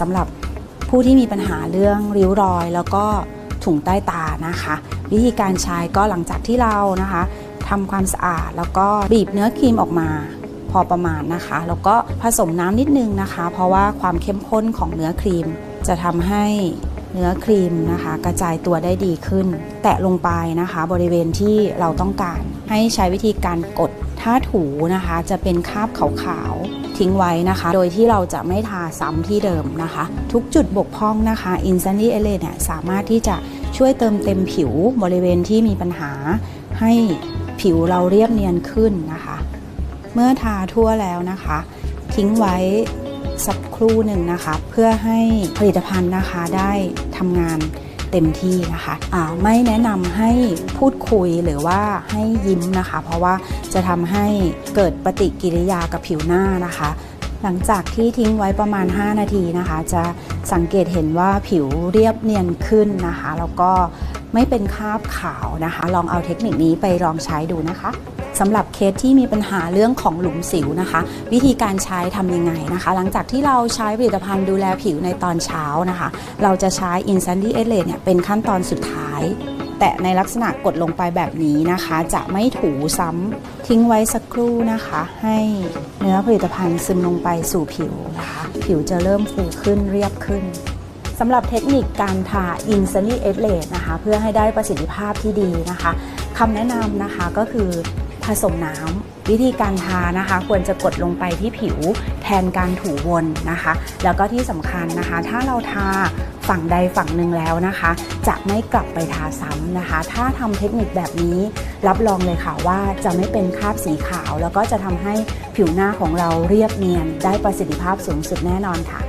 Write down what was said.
สำหรับผู้ที่มีปัญหาเรื่องริ้วรอย แล้วก็ถุงใต้ตานะคะ วิธีการใช้ก็หลังจากที่เรานะคะทำความสะอาดแล้วก็บีบเนื้อครีมออกมาพอประมาณนะคะ แล้วก็ผสมน้ำนิดนึงนะคะ เพราะว่าความเข้มข้นของเนื้อครีม จะทำให้เนื้อครีมนะคะ กระจายตัวได้ดีขึ้น แตะลงไปนะคะ บริเวณที่เราต้องการ ให้ใช้วิธีการกดถ้าถูนะคะ จะเป็นคราบขาวๆ ทิ้งไว้นะคะ โดยที่เราจะไม่ทาซ้ำที่เดิมนะคะ ทุกจุดบกพร่องนะคะ i n s t a n t y e l e เนี่ยสามารถที่จะช่วยเติมเต็มผิวบริเวณที่มีปัญหา ให้ผิวเราเรียบเนียนขึ้นนะคะ เมื่อทาทั่วแล้วนะคะ ทิ้งไว้สักครู่หนึ่งนะคะ เพื่อให้ผลิตภัณฑ์นะคะได้ทำงาน เต็มที่นะคะะไม่แนะนำให้พูดคุยหรือว่าให้ยิ้มนะคะ เพราะว่าจะทำให้เกิดปฏิกิริยากับผิวหน้านะคะ หลังจากที่ทิ้งไว้ประมาณ 5 นาทีนะคะ จะสังเกตเห็นว่าผิวเรียบเนียนขึ้นนะคะ แล้วก็ไม่เป็นคราบขาวนะคะ ลองเอาเทคนิคนี้ไปลองใช้ดูนะคะ สำหรับเคสที่มีปัญหาเรื่องของหลุมสิวนะคะ วิธีการใช้ทำยังไงนะคะ หลังจากที่เราใช้ผลิตภัณฑ์ดูแลผิวในตอนเช้านะคะ เราจะใช้ i n s t a n t y e l e เนี่ยเป็นขั้นตอนสุดท้าย แตะในลักษณะกดลงไปแบบนี้นะคะ จะไม่ถูซ้ำทิ้งไว้สักครู่นะคะ ให้เนื้อผลิตภัณฑ์ซึมลงไปสู่ผิวนะคะ ผิวจะเริ่มฟูขึ้นเรียบขึ้นสำหรับเทคนิคการทา i n s a n i e l a t e นะคะ เพื่อให้ได้ประสิทธิภาพที่ดีนะคะคำแนะนำนะคะก็คือ ผสมน้ำวิธีการทานะคะ ควรจะกดลงไปที่ผิวแทนการถูวนนะคะ แล้วก็ที่สำคัญนะคะ ถ้าเราทาฝั่งใดฝั่งหนึ่งแล้วนะคะ จะไม่กลับไปทาซ้ำนะคะ ถ้าทำเทคนิคแบบนี้ รับรองเลยค่ะว่าจะไม่เป็นคราบสีขาว แล้วก็จะทำให้ผิวหน้าของเราเรียบเนียน ได้ประสิทธิภาพสูงสุดแน่นอนค่ะ